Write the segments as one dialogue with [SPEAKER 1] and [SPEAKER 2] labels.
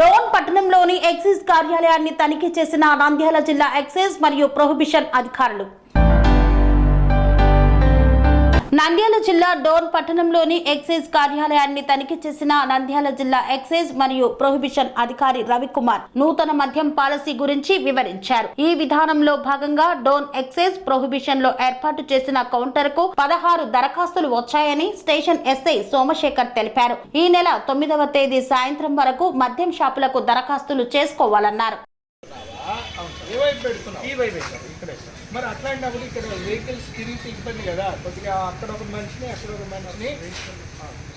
[SPEAKER 1] డోన్ పట్టణంలోని ఎక్సైజ్ కార్యాలయాన్ని తనిఖీ చేసిన నంద్యాల జిల్లా ఎక్సైజ్ మరియు ప్రొహిబిషన్ అధికారులు. నంద్యాల జిల్లా డోన్ పట్టణంలోని ఎక్సైజ్ కార్యాలయాన్ని తనిఖీ చేసిన నంద్యాల జిల్లా ఎక్సైజ్ మరియు ప్రొహిబిషన్ అధికారి రవికుమార్ నూతన మద్యం పాలసీ గురించి వివరించారు. ఈ విధానంలో భాగంగా డోన్ ఎక్సైజ్ ప్రొహిబిషన్లో ఏర్పాటు చేసిన కౌంటర్కు పదహారు దరఖాస్తులు వచ్చాయని స్టేషన్ ఎస్ఐ సోమశేఖర్ తెలిపారు. ఈ నెల తొమ్మిదవ తేదీ సాయంత్రం వరకు మద్యం షాపులకు దరఖాస్తులు చేసుకోవాలన్నారు.
[SPEAKER 2] మరి అట్లాంటప్పుడు ఇక్కడ వెహికల్స్ తిరిగితే ఇబ్బంది కదా. కొద్దిగా అక్కడ ఒక మనిషిని అక్కడ ఒక మనిషిని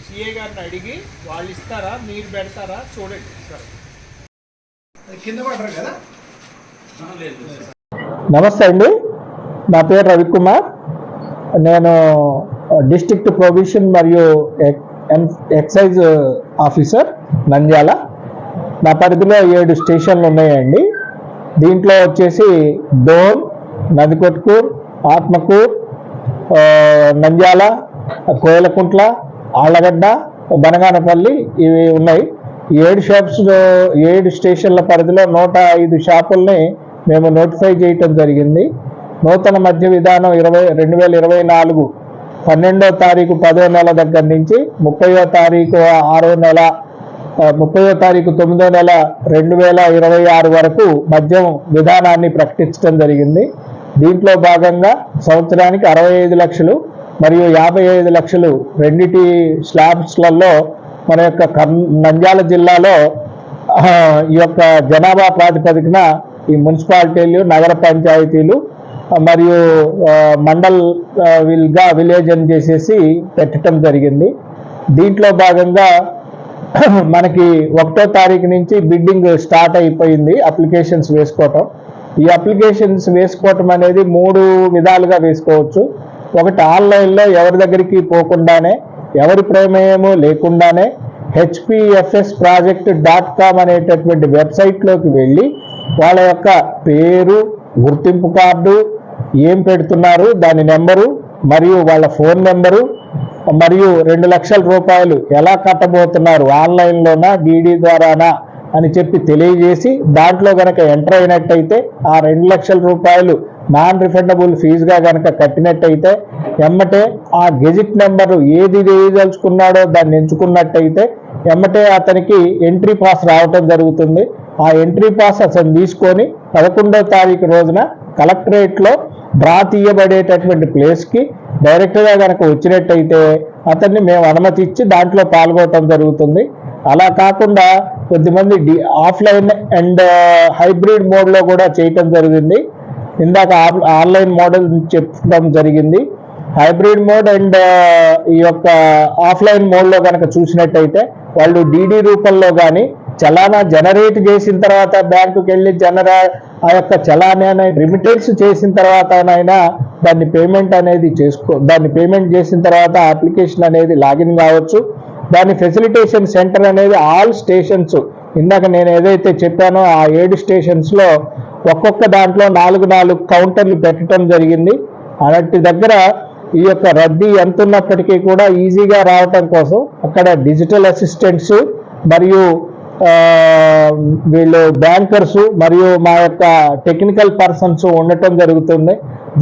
[SPEAKER 2] సిఏ గారిని అడిగి వాళ్ళు ఇస్తారా మీరు పెడతారా చూడండి సార్. కింద పడరు కదా?
[SPEAKER 3] నమస్తే అండి. నా పేరు రవికుమార్. నేను డిస్ట్రిక్ట్ ప్రొవిషన్ మరియు ఎక్సైజ్ ఆఫీసర్ నంద్యాల. నా పరిధిలో ఏడు స్టేషన్లు ఉన్నాయండి. దీంట్లో వచ్చేసి డోన్ నదికొట్కూర్ ఆత్మకూర్ నంద్యాల కోయలకుంట్ల ఆళ్ళగడ్డ బనగానపల్లి ఇవి ఉన్నాయి. ఏడు షాప్స్ ఏడు స్టేషన్ల పరిధిలో నూట ఐదు షాపుల్ని మేము నోటిఫై చేయటం జరిగింది. నూతన మద్య విధానం ఇరవై రెండు వేల ఇరవై నాలుగు పన్నెండో తారీఖు పదో నెల దగ్గర నుంచి ముప్పయో తారీఖు ఆరో నెల ముప్పయో తారీఖు తొమ్మిదో నెల రెండు వేల ఇరవై ఆరు వరకు మద్యం విధానాన్ని ప్రకటించడం జరిగింది. దీంట్లో భాగంగా సంవత్సరానికి అరవై ఐదు లక్షలు మరియు యాభై ఐదు లక్షలు రెండిటి స్లాబ్స్లలో మన యొక్క నంద్యాల జిల్లాలో ఈ యొక్క జనాభా ప్రాతిపదికన ఈ మున్సిపాలిటీలు నగర పంచాయతీలు మరియు మండల్ విల్గా విలేజ్ అని చేసేసి పెట్టడం జరిగింది. దీంట్లో భాగంగా మనకి ఒకటో తారీఖు నుంచి బిడ్డింగ్ స్టార్ట్ అయిపోయింది అప్లికేషన్స్ వేసుకోవటం. ఈ అప్లికేషన్స్ వేసుకోవటం అనేది మూడు విధాలుగా వేసుకోవచ్చు. ఒకటి ఆన్లైన్లో ఎవరి దగ్గరికి పోకుండానే ఎవరి ప్రమేయము లేకుండానే హెచ్పిఎఫ్ఎస్ ప్రాజెక్ట్ డాట్ కామ్ అనేటటువంటి వెబ్సైట్లోకి వెళ్ళి వాళ్ళ యొక్క పేరు గుర్తింపు కార్డు ఏం పెడుతున్నారు దాని నెంబరు మరియు వాళ్ళ ఫోన్ నెంబరు మరియు రెండు లక్షల రూపాయలు ఎలా కట్టబోతున్నారు ఆన్లైన్లోనా డీడీ ద్వారానా అని చెప్పి తెలియజేసి దాంట్లో గనక ఎంటర్ అయినట్టయితే ఆ రెండు లక్షల రూపాయలు నాన్ రిఫండబుల్ ఫీజుగా కనుక కట్టినట్టయితే ఎమ్మటే ఆ గెజిట్ నెంబరు ఏది వేయదలుచుకున్నాడో దాన్ని ఎంచుకున్నట్టయితే ఎమ్మటే అతనికి ఎంట్రీ పాస్ రావటం జరుగుతుంది. ఆ ఎంట్రీ పాస్ అతను తీసుకొని పదకొండో తారీఖు రోజున కలెక్టరేట్లో డ్రా తీయబడేటటువంటి ప్లేస్కి డైరెక్ట్గా కనుక వచ్చినట్టయితే అతన్ని మేము అనుమతి ఇచ్చి దాంట్లో పాల్గొనడం జరుగుతుంది. అలా కాకుండా కొద్దిమంది డి ఆఫ్లైన్ అండ్ హైబ్రిడ్ మోడ్లో కూడా చేయటం జరిగింది. ఇందాక ఆఫ్- ఆన్లైన్ మోడల్ చెప్పడం జరిగింది. హైబ్రిడ్ మోడ్ అండ్ ఈ యొక్క ఆఫ్లైన్ మోడ్లో కనుక చూసినట్టయితే వాళ్ళు డీడీ రూపంలో కానీ చలానా జనరేట్ చేసిన తర్వాత బ్యాంకుకి వెళ్ళి జనరా ఆ యొక్క చలానా రిమిటెన్స్ చేసిన తర్వాతనైనా దాన్ని పేమెంట్ అనేది చేసుకో దాన్ని పేమెంట్ చేసిన తర్వాత అప్లికేషన్ అనేది లాగిన్ కావచ్చు. దాని ఫెసిలిటేషన్ సెంటర్ అనేది ఆల్ స్టేషన్స్ ఇందాక నేను ఏదైతే చెప్పానో ఆ ఏడు స్టేషన్స్లో ఒక్కొక్క దాంట్లో నాలుగు నాలుగు కౌంటర్లు పెట్టడం జరిగింది. అలాంటి దగ్గర ఈ యొక్క రద్దీ ఎంత ఉన్నప్పటికీ కూడా ఈజీగా రావటం కోసం అక్కడ డిజిటల్ అసిస్టెంట్స్ మరియు వీళ్ళు బ్యాంకర్స్ మరియు మా యొక్క టెక్నికల్ పర్సన్స్ ఉండటం జరుగుతుంది.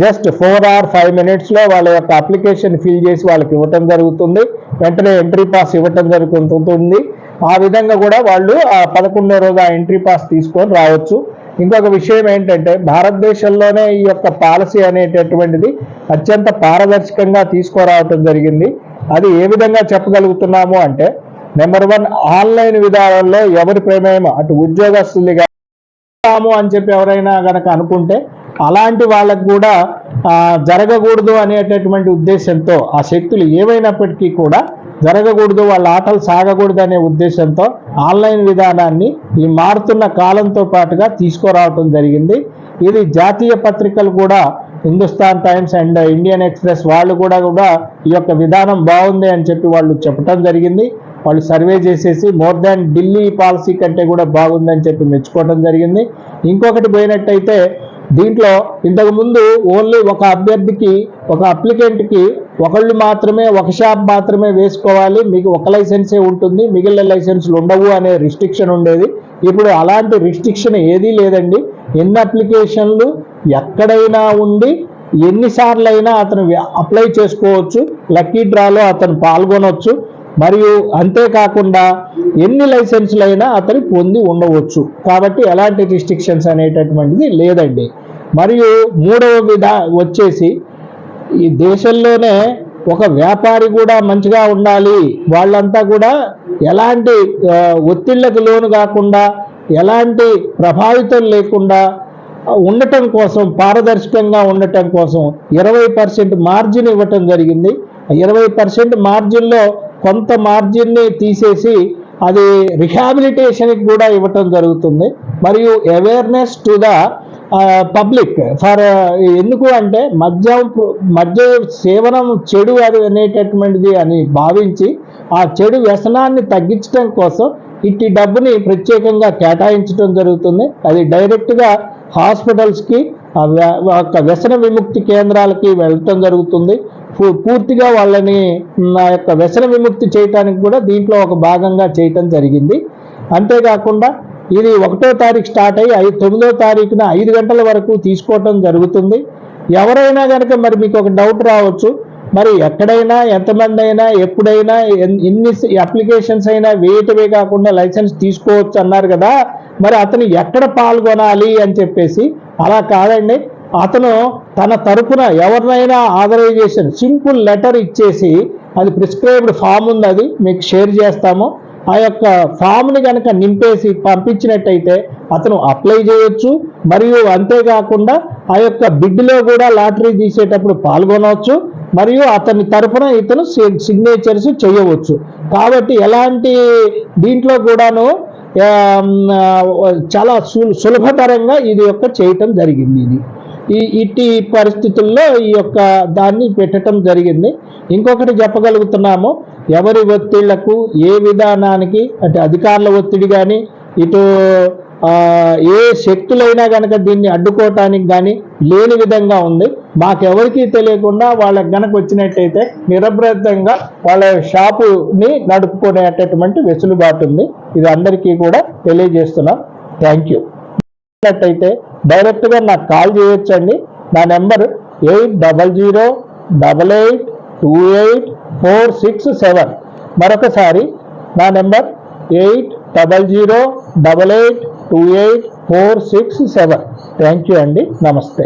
[SPEAKER 3] జస్ట్ ఫోర్ ఆర్ ఫైవ్ మినిట్స్లో వాళ్ళ యొక్క అప్లికేషన్ ఫిల్ చేసి వాళ్ళకి ఇవ్వటం జరుగుతుంది. వెంటనే ఎంట్రీ పాస్ ఇవ్వటం జరుగుతుంది. ఆ విధంగా కూడా వాళ్ళు ఆ పదకొండో రోజు ఆ ఎంట్రీ పాస్ తీసుకొని రావచ్చు. ఇంకొక విషయం ఏంటంటే భారతదేశంలోనే ఈ యొక్క పాలసీ అనేటటువంటిది అత్యంత పారదర్శకంగా తీసుకురావటం జరిగింది. అది ఏ విధంగా చెప్పగలుగుతున్నాము అంటే నెంబర్ వన్ ఆన్లైన్ విధానంలో ఎవరి ప్రమేయం? అటు ఉద్యోగస్తులు కాము అని చెప్పి ఎవరైనా గనక అనుకుంటే అలాంటి వాళ్ళకు కూడా జరగకూడదు అనేటటువంటి ఉద్దేశంతో ఆ శక్తులు ఏవైనప్పటికీ కూడా జరగకూడదు వాళ్ళ ఆటలు సాగకూడదు అనే ఉద్దేశంతో ఆన్లైన్ విధానాన్ని ఈ మారుతున్న కాలంతో పాటుగా తీసుకురావటం జరిగింది. ఇది జాతీయ పత్రికలు కూడా Hindustan Times and Indian Express వాళ్ళు కూడా కూడా ఈ యొక్క విధానం బాగుంది అని చెప్పి వాళ్ళు చెప్పడం జరిగింది. వాళ్ళు సర్వే చేసేసి మోర్ దాన్ ఢిల్లీ పాలసీ కంటే కూడా బాగుందని చెప్పి మెచ్చుకోవడం జరిగింది. ఇంకొకటి పోయినట్టయితే దీంట్లో ఇంతకుముందు ఓన్లీ ఒక అభ్యర్థికి ఒక అప్లికెంట్కి ఒకళ్ళు మాత్రమే ఒక షాప్ మాత్రమే వేసుకోవాలి. మీకు ఒక లైసెన్సే ఉంటుంది. మిగిలిన లైసెన్సులు ఉండవు అనే రిస్ట్రిక్షన్ ఉండేది. ఇప్పుడు అలాంటి రిస్ట్రిక్షన్ ఏదీ లేదండి. ఎన్ని అప్లికేషన్లు ఎక్కడైనా ఉండి ఎన్నిసార్లు అయినా అతను అప్లై చేసుకోవచ్చు. లక్కీ డ్రాలో అతను పాల్గొనవచ్చు మరియు అంతేకాకుండా ఎన్ని లైసెన్సులైనా అతను పొంది ఉండవచ్చు. కాబట్టి ఎలాంటి రిస్ట్రిక్షన్స్ అనేటటువంటిది లేదండి. మరియు మూడవ విధ వచ్చేసి ఈ దేశంలోనే ఒక వ్యాపారి కూడా మంచిగా ఉండాలి. వాళ్ళంతా కూడా ఎలాంటి ఒత్తిళ్ళకు లోను కాకుండా ఎలాంటి ప్రభావితం లేకుండా ఉండటం కోసం పారదర్శకంగా ఉండటం కోసం ఇరవై పర్సెంట్ మార్జిన్ ఇవ్వటం జరిగింది. ఇరవై పర్సెంట్ మార్జిన్లో కొంత మార్జిన్ని తీసేసి అది రిహాబిలిటేషన్కి కూడా ఇవ్వటం జరుగుతుంది. మరియు awareness to the public for ఎందుకు అంటే మద్యం మద్య సేవనం చెడు అది అనేటటువంటిది అని భావించి ఆ చెడు వ్యసనాన్ని తగ్గించడం కోసం ఇట్టి డబ్బుని ప్రత్యేకంగా కేటాయించడం జరుగుతుంది. అది డైరెక్ట్గా హాస్పిటల్స్కి ఒక వ్యసన విముక్తి కేంద్రాలకి వెళ్ళటం జరుగుతుంది. పూర్తిగా వాళ్ళని నా యొక్క వ్యసన విముక్తి చేయటానికి కూడా దీంట్లో ఒక భాగంగా చేయటం జరిగింది. అంతేకాకుండా ఇది ఒకటో తారీఖు స్టార్ట్ అయ్యి ఐదు తొమ్మిదో తారీఖున ఐదు గంటల వరకు తీసుకోవటం జరుగుతుంది. ఎవరైనా కనుక మరి మీకు ఒక డౌట్ రావచ్చు మరి ఎక్కడైనా ఎంతమంది అయినా ఎప్పుడైనా ఎన్ని అప్లికేషన్స్ అయినా వేయటమే కాకుండా లైసెన్స్ తీసుకోవచ్చు అన్నారు కదా మరి అతను ఎక్కడ పాల్గొనాలి అని చెప్పేసి అలా కాదండి. అతను తన తరపున ఎవరినైనా ఆథరైజేషన్ సింపుల్ లెటర్ ఇచ్చేసి అది ప్రిస్క్రైబ్డ్ ఫామ్ ఉంది అది మీకు షేర్ చేస్తాము. ఆ యొక్క ఫామ్ని కనుక నింపేసి పంపించినట్టయితే అతను అప్లై చేయొచ్చు. మరియు అంతేకాకుండా ఆ యొక్క బిడ్లో కూడా లాటరీ తీసేటప్పుడు పాల్గొనవచ్చు. మరియు అతని తరపున ఇతను సిగ్నేచర్స్ చేయవచ్చు. కాబట్టి ఎలాంటి దీంట్లో కూడాను చాలా సులభతరంగా ఇది యొక్క చేయటం జరిగింది ఇది. ఈ ఇట్టి పరిస్థితుల్లో ఈ యొక్క దాన్ని పెట్టడం జరిగింది. ఇంకొకటి చెప్పగలుగుతున్నాము ఎవరి ఒత్తిళ్ళకు ఏ విధానానికి అంటే అధికారుల ఒత్తిడి కానీ ఇటు ఏ శక్తులైనా కనుక దీన్ని అడ్డుకోవటానికి కానీ లేని విధంగా ఉంది. మాకెవరికి తెలియకుండా వాళ్ళకి గనక వచ్చినట్టయితే నిరభ్రతంగా వాళ్ళ షాపుని నడుపుకునేటటువంటి వెసులుబాటు ఉంది. ఇది అందరికీ కూడా తెలియజేస్తున్నాం. Thank you. అయితే డైరెక్ట్గా నాకు కాల్ చేయొచ్చండి. నా number eight double zero double eight two eight four six seven. మరొకసారి నా number eight double zero double eight two eight four six seven. Thank you అండి. నమస్తే.